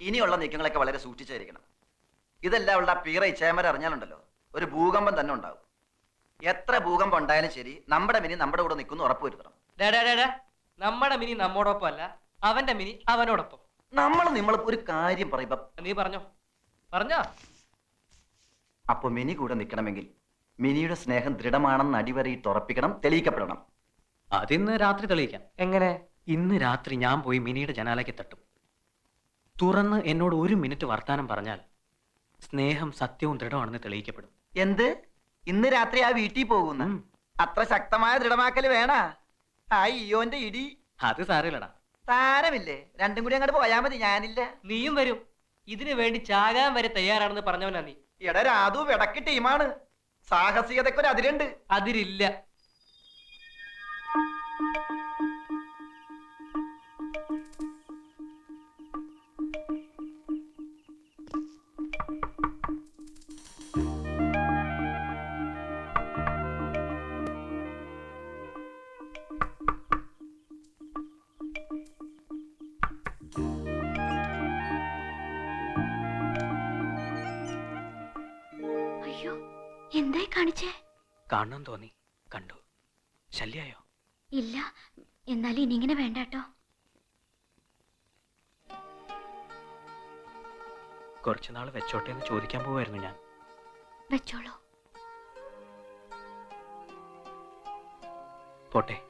ഇനിയുള്ള നീക്കങ്ങളൊക്കെ വളരെ സൂക്ഷിച്ചായിരിക്കണം. ഇതെല്ലാം ഉള്ള പീറ ഇച്ചേമര അറിഞ്ഞാലുണ്ടല്ലോ ഒരു ഭൂകമ്പം തന്നെ ഉണ്ടാവും. എത്ര ഭൂകമ്പം ഉണ്ടായാലും ശരി നമ്മുടെ മിനി നമ്മുടെ കൂടെ നിൽക്കുന്നു ഉറപ്പുവരുത്തണം. Day, day, day, day. നമ്മുടെ മിനി നമ്മോടൊപ്പം അല്ല അവന്റെ മിനി അവനോടൊപ്പം. നമ്മൾ നമ്മൾ ഒരു കാര്യം പറയുമ്പോ നീ പറഞ്ഞോ? പറഞ്ഞോ? അപ്പൊ മിനി കൂടെ നിൽക്കണമെങ്കിൽ മിനിയുടെ സ്നേഹം ദൃഢമാണെന്ന് അടിവരയിട്ട് ഉറപ്പിക്കണം തെളിയിക്കപ്പെടണം. അതിന്ന് രാത്രി തെളിയിക്കാം. എങ്ങനെ? ഇന്ന് രാത്രി ഞാൻ പോയി മിനിയുടെ ജനാലയ്ക്ക് തട്ടും. തുറന്ന് എന്നോട് ഒരു മിനിറ്റ് വർത്താനം പറഞ്ഞാൽ സ്നേഹം സത്യവും ദൃഢമാണെന്ന് തെളിയിക്കപ്പെടും. എന്ത്? ഇന്ന് രാത്രി ആ വീട്ടിൽ പോകുന്നു. അത്ര ശക്തമായ ദൃഢമാക്കൽ വേണ? ആ ഇയോന്റെ ഇടി. അത് സാറില്ലടാ താരമില്ലേ രണ്ടും കൂടി അങ്ങോട്ട് പോയാ മതി ഞാനില്ല. നീയും വരും. ഇതിനു വേണ്ടി ചാകാൻ വരെ തയ്യാറാണെന്ന് പറഞ്ഞവനാ നീ. എടാ രാതു വിടക്ക് ടീമാണ്. സാഹസികതക്കൊരു അതിരുണ്ട്. അതിരില്ല. കാണിച്ചേ? കാണണം തോന്നി. കണ്ടു. ശല്യായോ? ഇല്ല. എന്നാലും ഇനി ഇങ്ങനെ വേണ്ട കേട്ടോ. കുറച്ചുനാൾ വെച്ചോട്ടെ എന്ന് ചോദിക്കാൻ പോവായിരുന്നു ഞാൻ. വെച്ചോളൂ. പോട്ടെ.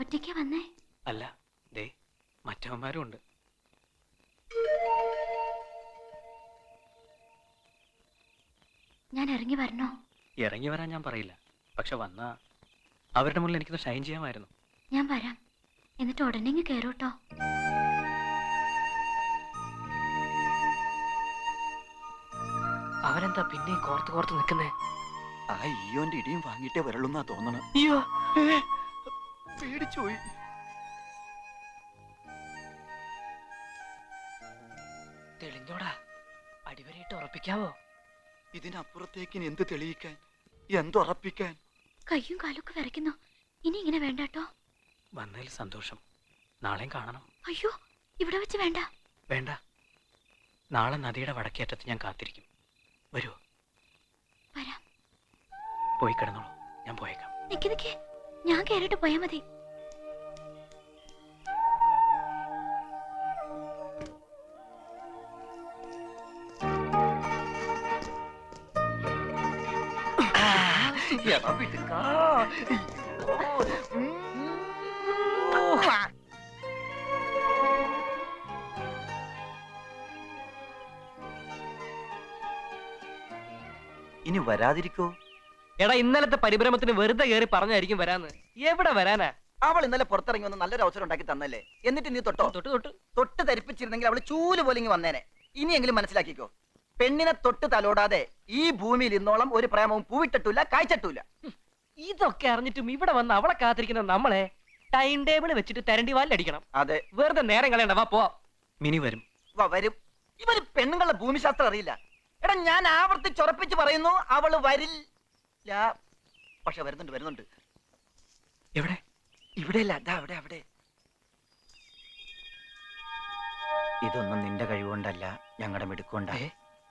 ഒറ്റയ്ക്ക് വന്നേ? അല്ല ദേ മറ്റവന്മാരും ഉണ്ട്. ഞാൻ ഇറങ്ങി വരണോ? ഇറങ്ങി വരാൻ ഞാൻ പറയില്ല. പക്ഷെ വന്നാ അവരുടെ മുന്നിൽ എനിക്കൊന്ന് ഷൈൻ ചെയ്യാമായിരുന്നു. ഞാൻ വരാം. എന്നിട്ട് ഉടനെ ഇങ്ങ് കേറൂട്ടോ. അവനെന്താ പിന്നെ കോർത്ത് കോർത്ത് നിൽക്കുന്നേ? ആ ഈയോന്റെ ഇടിയും വാങ്ങിയിട്ടേ വരളുന്നാ തോന്നണം. അയ്യോ. പേടിച്ചുപോയി. തെളിഞ്ഞോടാ. അടിവരയിട്ട് ഉറപ്പിക്കാവോ? ഇതിനപ്പുറത്തേക്ക് എന്ത് തെളിയിക്കാൻ? എന്തുറപ്പിക്കാൻ കയ്യും കാലൊക്കെ ഒക്കെ വിറയ്ക്കുന്നു. ഇനി ഇങ്ങനെ വേണ്ട കേട്ടോ. വന്നതിൽ സന്തോഷം. നാളെയും കാണണം. അയ്യോ ഇവിടെ വെച്ച് വേണ്ട. വേണ്ട. നാളെ നദിയുടെ വടക്കേറ്റത്ത് ഞാൻ കാത്തിരിക്കും. വരൂ. വരാം. പോയി കിടന്നോളൂ. ഞാൻ പോയേക്കാം. നിക്ക് നിക്ക്. ഞാൻ കയറിയിട്ട് പോയാ മതി. എടാ. ഇനി വരാതിരിക്കോ? എടാ ഇന്നലത്തെ പരിഭ്രമത്തിന് വെറുതെ കയറി പറഞ്ഞായിരിക്കും വരാന്ന്. എവിടെ വരാനാ? അവൾ ഇന്നലെ പുറത്തിറങ്ങി വന്ന് നല്ലൊരു അവസരം ഉണ്ടാക്കി തന്നല്ലേ? എന്നിട്ട് നീ തൊട്ടോ? തൊട്ട് തൊട്ട്. തൊട്ട് ധരിപ്പിച്ചിരുന്നെങ്കിൽ അവൾ ചൂൽ പോലെ ഇങ്ങ് വന്നേനെ. ഇനിയെങ്കിലും മനസ്സിലാക്കിക്കോ. പെണ്ണിനെ തൊട്ട് തലോടാതെ ഈ ഭൂമിയിൽ ഇന്നോളം ഒരു പ്രേമവും പൂവിട്ടിട്ടില്ല കായ്ച്ചിട്ടില്ല. ഇതൊക്കെ അറിഞ്ഞിട്ടും ഇവിടെ വന്ന് അവളെ കാത്തിരിക്കുന്ന നമ്മളെ ടൈം ടേബിൾ വെച്ചിട്ട് തരണ്ടി വാലടിക്കണം അതെ. വെറുതെ നേരം കളയണ്ട വാ പോ മിനി വരും. വ- വരും. ഇവർ പെണ്ണുങ്ങളുടെ ഭൂമിശാസ്ത്രം അറിയില്ല. എടാ ഞാൻ ആവർത്തിച്ചുറപ്പിച്ച് പറയുന്നു അവൾ വരില്ല. പക്ഷെ വരുന്നുണ്ട് വരുന്നുണ്ട്. എവിടെ? ഇവിടെയല്ല അതാ അവിടെ അവിടെ. ഇതൊന്നും നിന്റെ കഴിവുകൊണ്ടല്ല ഞങ്ങളുടെ മിടുക്കൊണ്ടാ?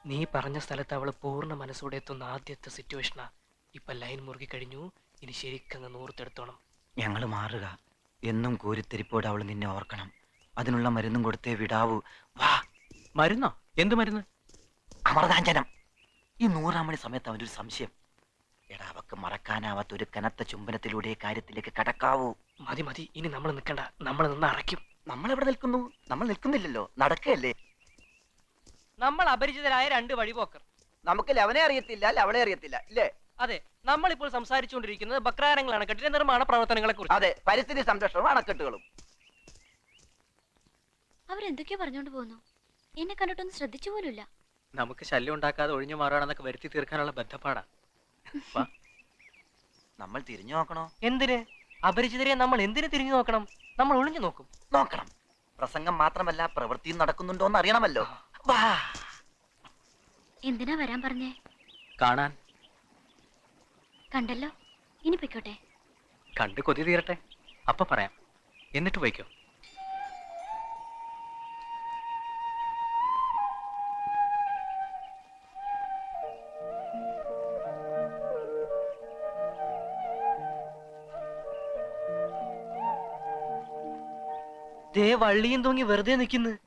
നീ പറഞ്ഞ സ്ഥലത്ത് അവൾ പൂർണ മനസ്സോടെ എത്തുന്ന ആദ്യത്തെ സിറ്റുവേഷനാ. ഇപ്പൊ ലൈൻ മുറുകി കഴിഞ്ഞു. ഇനി ശരിക്കങ്ങ് നൂറുത്തെടുത്തോണം. ഞങ്ങൾ മാറുക. എന്നും കൂരിത്തെരിപ്പോടെ അവൾ നിന്നെ ഓർക്കണം. അതിനുള്ള മരുന്നും കൊടുത്തേ വിടാവൂ. വാ. മരുന്നോ? എന്ത് മരുന്ന്? അമൃതാഞ്ജനം. ഈ നൂറാം മണി സമയത്ത് അവനൊരു സംശയം. എടാവക്ക് മറക്കാനാവാത്ത ഒരു കനത്ത ചുംബനത്തിലൂടെ കാര്യത്തിലേക്ക് കടക്കാവൂ. മതി മതി. ഇനി നമ്മൾ നിൽക്കണ്ട നമ്മൾ നിന്ന് അറയ്ക്കും. നമ്മൾ എവിടെ നിൽക്കുന്നു? നമ്മൾ നിൽക്കുന്നില്ലല്ലോ. നടക്കയല്ലേ നമ്മൾ അപരിചിതരായ രണ്ട് വഴിപോക്കർ. നമുക്ക് ലവനെ അറിയത്തില്ല ലവളെ അറിയത്തില്ല ഇല്ലേ? അതെ നമ്മൾ ഇപ്പോൾ സംസാരിച്ചുകൊണ്ടിരിക്കുന്നത് ബക്രാരങ്ങൾ അണക്കെട്ടിന്റെ നിർമ്മാണ പ്രവർത്തനങ്ങളെ കുറിച്ച് അതെ പരിസ്ഥിതി സംരക്ഷണവും അണക്കെട്ടുകളും. അവരെന്തൊക്കെയോ പറഞ്ഞോണ്ട് പോകുന്നു എന്നെ കണ്ടിട്ടൊന്നും ശ്രദ്ധിച്ചു പോലുമില്ല. നമുക്ക് ശല്യം ഉണ്ടാക്കാതെ ഒഴിഞ്ഞു മാറുകയാണെന്നൊക്കെ വരുത്തി തീർക്കാനുള്ള ബന്ധപ്പാടാ വാ. നമ്മൾ തിരിഞ്ഞു നോക്കണോ? എന്തിന്? അപരിചിതരെ നമ്മൾ എന്തിനു തിരിഞ്ഞു നോക്കണം? നമ്മൾ ഒളിഞ്ഞു നോക്കും. നോക്കണം. പ്രസംഗം മാത്രമല്ല പ്രവൃത്തിയും നടക്കുന്നുണ്ടോ എന്ന് അറിയണമല്ലോ വാ. എന്തിനാ വരാൻ പറഞ്ഞേ? കാണാൻ. കണ്ടല്ലോ. ഇനി പൊയ്ക്കോട്ടെ. കണ്ട് കൊതി തീരട്ടെ. അപ്പൊ പറയാം. എന്നിട്ട് പോയിക്കോ. ദേ വള്ളിയും തൂങ്ങി വെറുതെ നിൽക്കുന്നു.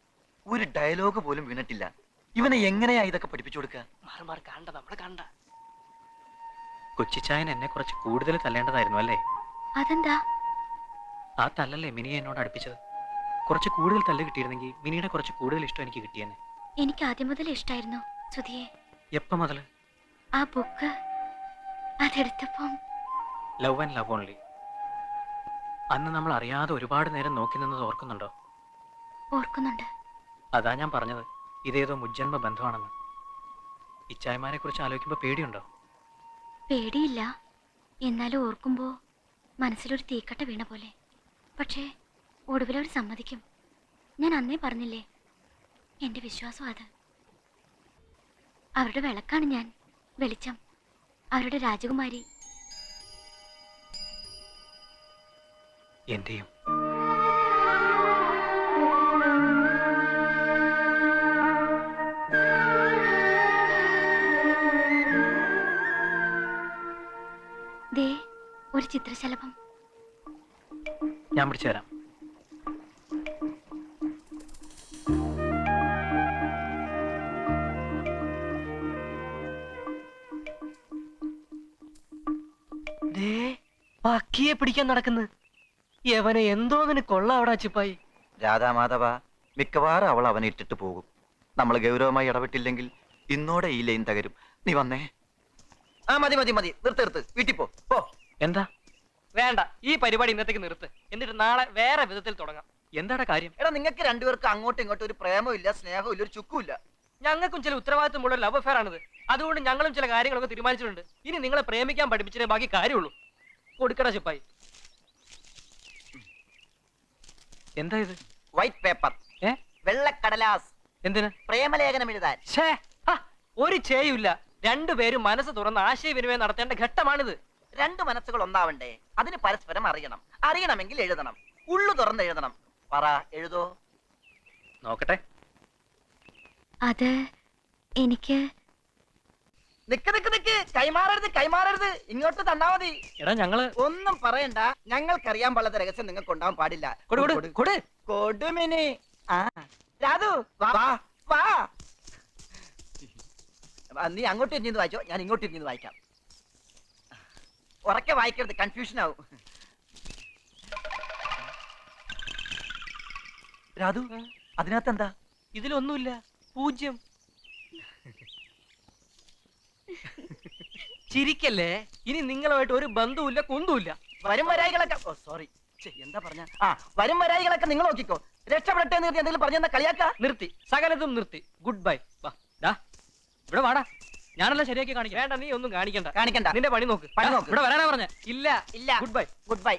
ഒരു ഡയലോഗ് പോലും വീണിട്ടില്ല. ഇവനെ എങ്ങനെയാ ഇതൊക്കെ പഠിപ്പിച്ചു കൊടുക്കുക? മാറി മാറി കണ്ട നമ്മളെ കണ്ട. കൊച്ചിച്ചായൻ എന്നെ കുറച്ച് കൂടുതൽ തല്ലേണ്ടതായിരുന്നു അല്ലേ? അതെന്താ? ആ തല്ലല്ലേ മിനി എന്നോട് അടുപ്പിച്ചത്. കുറച്ച് കൂടുതൽ തല്ല് കിട്ടിയിരുന്നെങ്കിൽ മിനിയുടെ കുറച്ച് കൂടുതൽ ഇഷ്ടം എനിക്ക് കിട്ടിയെന്നെ എനിക്ക് ആദ്യം മുതൽ ഇഷ്ടായിരുന്നു സുധിയെ എപ്പോ മുതൽ ആ book അതെടുത്തപ്പം. Love and love only. അന്ന് നമ്മൾ അറിയാതെ ഒരുപാട് നേരം നോക്കി നിന്നത് ഓർക്കുന്നുണ്ടോ? ഓർക്കുന്നുണ്ട്. അതാ ഞാൻ പറഞ്ഞത്. ഇതേതോ മുജ്ജന്മ ബന്ധമാണെന്ന്. ഇച്ചായമാരെ കുറിച്ച് ആലോചിക്കുമ്പോ പേടിയുണ്ടോ? പേടിയില്ല. എന്നാലും ഓർക്കുമ്പോ മനസ്സിലൊരു തീക്കട്ട വീണ പോലെ. പക്ഷേ ഒടുവിലവർ സമ്മതിക്കും. ഞാൻ അന്നേ പറഞ്ഞില്ലേ? എന്റെ വിശ്വാസം അത്. അവരുടെ വിളക്കാണ് ഞാൻ. വെളിച്ചം. അവരുടെ രാജകുമാരി. എന്റെയും. ഒരു ചിത്രശലഭം. ഞാൻ പിടിച്ചു തരാം ദേ പക്കിയെ പിടിക്കാൻ നടക്കുന്നു. യവനെ എന്തോ നിന് കൊള്ള അവിടെ രാധാ രാധാമാധവ മിക്കവാറും അവൾ അവനെ ഇട്ടിട്ട് പോകും. നമ്മൾ ഗൗരവമായി ഇടപെട്ടില്ലെങ്കിൽ ഇന്നോടെ ഈ ലൈൻ തകരും. നീ വന്നേ. ആ മതി മതി മതി. നിർത്ത് നിർത്ത്. വീട്ടിൽ പോ. പോ. എന്താ? വേണ്ട ഈ പരിപാടി ഇന്നത്തേക്ക് നിർത്ത്. എന്നിട്ട് നാളെ വേറെ വിധത്തിൽ തുടങ്ങാം. എന്താടാ കാര്യം? എടാ നിങ്ങൾക്ക് രണ്ടുപേർക്കും അങ്ങോട്ടും ഇങ്ങോട്ടും ഒരു പ്രേമവും ഇല്ല സ്നേഹവും ഇല്ല ഒരു ചുക്കും ഇല്ല ഞങ്ങൾക്കും ചില ഉത്തരവാദിത്തമുള്ള ലവ് അഫെയർ ആണിത്. അതുകൊണ്ട് ഞങ്ങളും ചില കാര്യങ്ങളൊക്കെ തീരുമാനിച്ചിട്ടുണ്ട്. ഇനി നിങ്ങളെ പ്രേമിക്കാൻ പഠിപ്പിച്ചിട്ടേ ബാക്കി കാര്യമുള്ളൂ. കൊടുക്കടാ ചിപ്പായി എന്താ ഇത്? വൈറ്റ് പേപ്പർ ഏ? വെള്ളക്കടലാസ്. എന്തിന്? പ്രേമലേഖനം എഴുതാൻ. ഛേ ഒരു ചേയുമില്ല. രണ്ടുപേരും മനസ്സ് തുറന്ന് ആശയവിനിമയം നടത്തേണ്ട ഘട്ടമാണിത്. രണ്ട് മനസ്സുകൾ ഒന്നാവണ്ടേ? അതിന് പരസ്പരം അറിയണം. അറിയണമെങ്കിൽ എഴുതണം. ഉള്ളു തുറന്ന് എഴുതണം. പറ എഴുതോ? നോക്കട്ടെ. അത് എനിക്ക് നിക്ക് നിക്ക് നിക്ക്. കൈമാറരുത് കൈമാറരുത്. ഇങ്ങോട്ട് തന്നാ മതി. എടാ ഞങ്ങൾ ഒന്നും പറയണ്ട. ഞങ്ങൾക്കറിയാൻ പാടാത്ത രഹസ്യം നിങ്ങൾക്ക് ഉണ്ടാവാൻ പാടില്ല. കൊടു കൊടു കൊടു കൊടുമിനി ആ. രാധു വാ വാ. വാ. ആ, നീ അങ്ങോട്ട് ഇരുന്ന് വായിച്ചോ. ഞാൻ ഇങ്ങോട്ട് ഇരുന്ന് വായിക്കാം. ഉറക്കെ വായിക്കരുത് കൺഫ്യൂഷൻ ആവും. രാധു അതിനകത്ത് എന്താ ഇതിലൊന്നുമില്ല പൂജ്യം. ചിരിക്കല്ലേ? ഇനി നിങ്ങളുമായിട്ട് ഒരു ബന്ധവുമില്ല കുന്തുമില്ല വരും വരായികളൊക്കെ ഓ സോറി എന്താ പറഞ്ഞ? ആ വരും വരായികളൊക്കെ നിങ്ങൾ നോക്കിക്കോ. രക്ഷപ്പെടട്ടെ കരുതി എന്തെങ്കിലും പറഞ്ഞെന്നാ കളിയാക്ക? നിർത്തി. സകലതും നിർത്തി. ഗുഡ് ബൈ വാ ഇവിടെ വാടാ. ഞാനെല്ലാം ശരിയാക്കി കാണിക്കാം. വേണ്ട നീ ഒന്നും കാണിക്കണ്ട. കാണിക്കണ്ട. നിന്റെ പണി നോക്ക്. പണി നോക്ക്. ഇവിടെ വരാനാ പറഞ്ഞ. ഇല്ല ഇല്ല. ഗുഡ് ബൈ ഗുഡ് ബൈ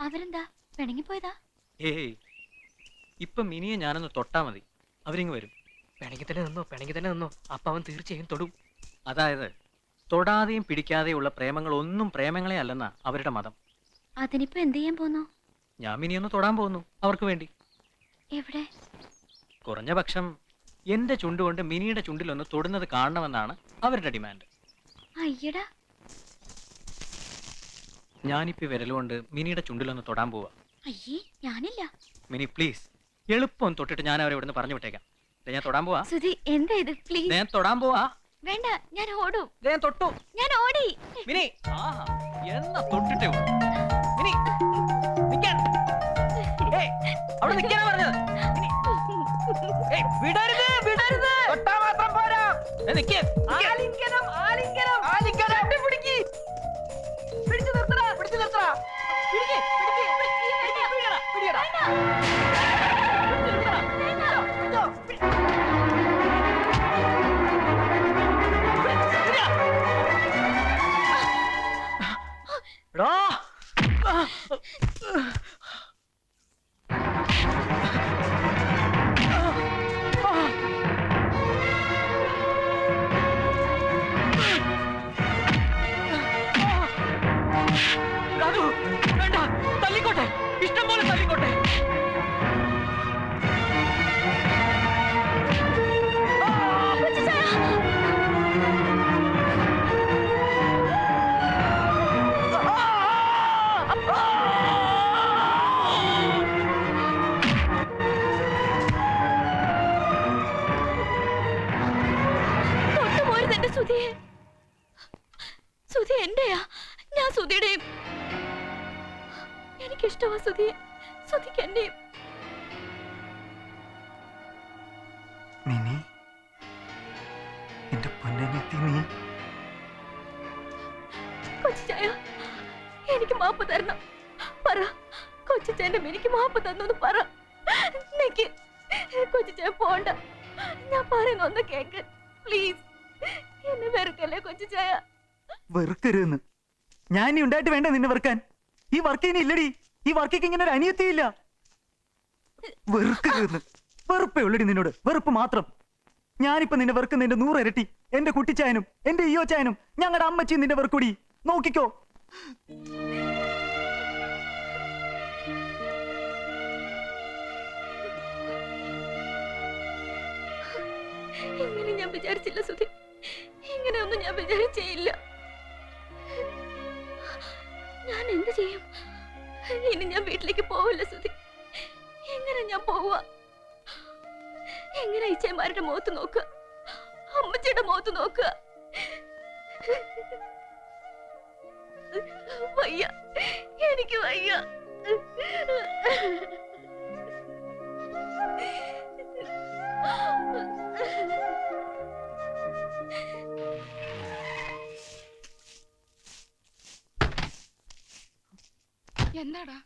അവരെന്താ? പിണങ്ങിപ്പോയതാ? ഏയ് ഇപ്പൊ മിനിയെ ഞാനൊന്ന് തൊട്ടാ മതി. അവരിങ്ങ് വരും. പിണങ്ങി തന്നെ നിന്നോ പിണങ്ങി തന്നെ നിന്നോ. അപ്പൊ അവൻ തീർച്ചയായും തൊടും. അതായത് തൊടാതെയും പിടിക്കാതെയുള്ള പ്രേമങ്ങൾ ഒന്നും പ്രേമങ്ങളെ അല്ലെന്നാ അവരുടെ മതം. അതിനിപ്പോ എന്ത് ചെയ്യാൻ പോന്നു? ഞാൻ മിനിയൊന്ന് തൊടാൻ പോകുന്നു അവർക്ക് വേണ്ടി. എവിടെ? കുറഞ്ഞ പക്ഷം എന്റെ ചുണ്ടുകൊണ്ട് മിനിയുടെ ചുണ്ടിലൊന്ന് തൊടുന്നത് കാണണമെന്നാണ് അവരുടെ ഡിമാൻഡ്. അയ്യടാ. ഞാനിപ്പോ വിരലുകൊണ്ട് മിനിയുടെ ചുണ്ടിലൊന്ന് തൊടാൻ പോവാ. അയ്യേ ഞാനില്ല. മിനി പ്ലീസ് എളുപ്പം തൊട്ടിട്ട് ഞാൻ അവരെ ഇവിടുന്ന് പറഞ്ഞു വിട്ടേക്കാം. ദേ ഞാൻ തൊടാൻ പോവാ. സുധി എന്താ ഇത്? പ്ലീസ് ഞാൻ തൊടാൻ പോവാ. വേണ്ട ഞാൻ ഓടും. ദേ ഞാൻ തൊട്ടു. ഞാൻ ഓടി. മിനി ആഹാ എന്നാ തൊട്ടിട്ടേ ഉള്ളൂ മിനി നിക്കാൻ ഏയ്, അവിടെ നിക്കാനാ പറഞ്ഞത്. വിടരുത് വിടരുത്. തൊട്ടാ മാത്രം പോരാ. നിക്ക്, കൊച്ചിച്ചേന്റെ എനിക്ക് മാപ്പ് തന്നു പറ. കൊച്ചിച്ചേ പോണ്ട. ഞാൻ പറയുന്ന ഒന്ന് കേക്ക്. പ്ലീസ് എന്നെ വെറുക്കല്ലേ കൊച്ചിച്ചായ? വെറുക്കരുതെന്ന്. ഞാൻ ഇനി ഉണ്ടായിട്ട് വേണ്ട നിന്നെ വെറുക്കാൻ. ഈ വർക്ക് ഇനി ഇല്ലടി. ഈ വർക്കിക്ക് ഇങ്ങനെ ഒരു അനിയത്തിയില്ല വെറുക്കരുതെന്ന്. വെറുപ്പേ ഉള്ളടി നിന്നോട്. വെറുപ്പ് മാത്രം. ഞാനിപ്പോ നിന്നെ വെറുക്കുന്നതിന്റെ നൂറിരട്ടി എന്റെ കുട്ടിച്ചായനും എന്റെ ഈയോ ചായനും ഞങ്ങളുടെ അമ്മച്ചിയും നിന്റെ വെറുക്കൂടി. നോക്കിക്കോ. ഞാൻ വിചാരിച്ചില്ല സുധി. ഇങ്ങനെയൊന്നും ഞാൻ വിചാരിച്ചേയില്ല. ഞാൻ എന്ത് ചെയ്യും? ഇനി ഞാൻ വീട്ടിലേക്ക് പോവില്ല സുധി. എങ്ങനെ ഞാൻ പോവുക? എങ്ങനെ ഇച്ചയന്മാരുടെ മുഖത്ത് നോക്കുക? അമ്മച്ചിയുടെ മുഖത്ത് നോക്കുക? വയ്യ. എനിക്ക് വയ്യ. എന്താടാ?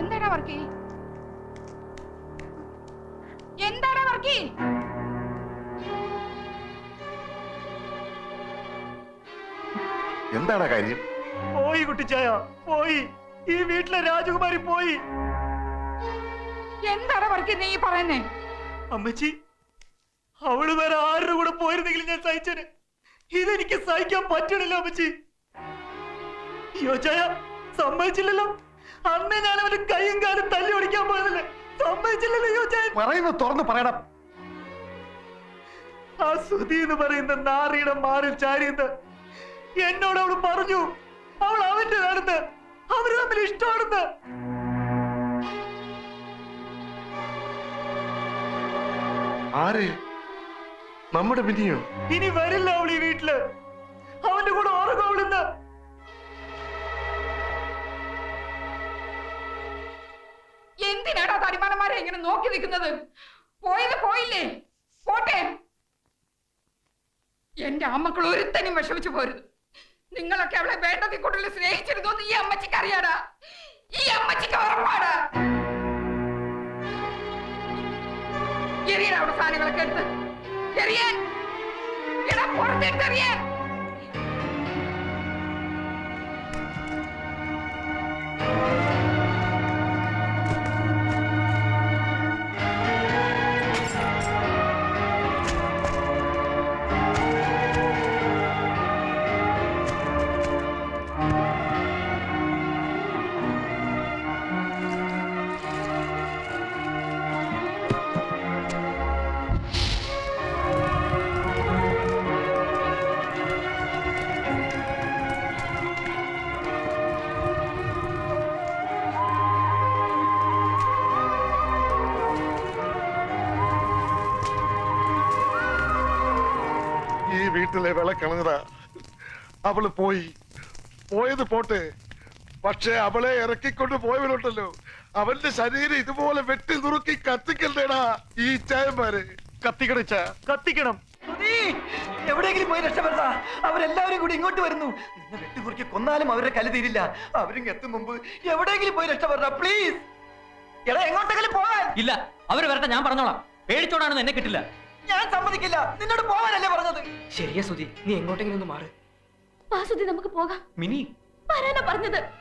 എന്താടാ വർക്കി? എന്താടാ വർക്കി? എന്താടാ കാര്യം? പോയി കുട്ടിച്ചായ പോയി. ഈ വീട്ടിലെ രാജകുമാരി പോയി. എന്താടാ വർക്കി നീ പറയുന്നേ? അമ്മച്ചി അവൾ വേറെ ആരുടെ കൂടെ പോയിരുന്നെങ്കിലും ഞാൻ സഹിച്ചന്. ഇതെനിക്ക് സഹിക്കാൻ പറ്റണില്ല അമ്മച്ചി. യോജായ സമ്മതിച്ചില്ലല്ലോ. അന്നേ ഞാൻ അവന്റെ കൈയും കാലും തല്ലി ഓടിക്കാൻ പോയതല്ലേ? സമ്മതിച്ചില്ലല്ലോ യോജയ. പറയുന്നത് തുറന്നു പറയണം. ആ സുധി എന്ന് പറയുന്ന നാറിയുടെ മാറിൽ ചാരിയെന്ന് എന്നോട് അവൾ പറഞ്ഞു. അവൾ അവന്റെ നടന്ന് അവർ തമ്മിൽ ഇഷ്ടമാണെന്ന്. ആര്? നമ്മുടെ മിനിയോ? ഇനി വരില്ല അവൾ ഈ വീട്ടിൽ. അവന്റെ കൂടെ ഉറങ്ങും എന്തിനാടാ തടിമാനന്മാരെ ഇങ്ങനെ നോക്കി നിൽക്കുന്നത്? പോയത് പോയില്ലേ? പോട്ടെ. എന്റെ അമ്മക്കൾ ഒരുത്തനും വിഷമിച്ചു പോരുത്. നിങ്ങളൊക്കെ അവളെ വേണ്ടതി കൂടുതൽ സ്നേഹിച്ചിരുന്നു ഈ അമ്മച്ചിക്ക് അറിയാടാ. ഈ അമ്മച്ചിക്ക് ഉറപ്പാടാ. എറിയടാ അവിടെ സാധനങ്ങളൊക്കെ എടുത്ത്. എറിയാൻ എറിയാൻ വീട്ടിലെ വിള കളഞ്ഞതാ അവൾ പോയി. പോയത് പോട്ടെ. പക്ഷെ അവളെ ഇറക്കിക്കൊണ്ട് പോയവരുണ്ടല്ലോ. അവന്റെ ശരീരം ഇതുപോലെ വെട്ടി നുറുക്കി കത്തിക്കണ്ടേടാ ഈ ചായന്മാര് കത്തിക്കണിച്ച കത്തിക്കണം. എവിടെയെങ്കിലും പോയി രക്ഷപ്പെടുത്താ. അവരെല്ലാവരും കൂടി ഇങ്ങോട്ട് വരുന്നു. നിന്നെ വെട്ടിക്കുറുക്കി കൊന്നാലും അവരുടെ കല തീരില്ല. അവരും എത്തും മുമ്പ് എവിടെയെങ്കിലും പോയി രക്ഷപ്പെടുത്താ പ്ലീസ് എടാ എങ്ങോട്ടെങ്കിലും പോകാൻ. ഇല്ല അവർ വരട്ടെ ഞാൻ പറഞ്ഞോളാം. പേടിച്ചോടാണെന്ന് എന്നെ കിട്ടില്ല. ഞാൻ സമ്മതിക്കില്ല. നിന്നോട് പോകാനല്ലേ പറഞ്ഞത്. ശരിയാ സുധി നീ എങ്ങോട്ടെങ്കിലും ഒന്ന് മാറ്. വാസുദി നമുക്ക് പോകാം. മിനി. വരാനാ പറഞ്ഞത്.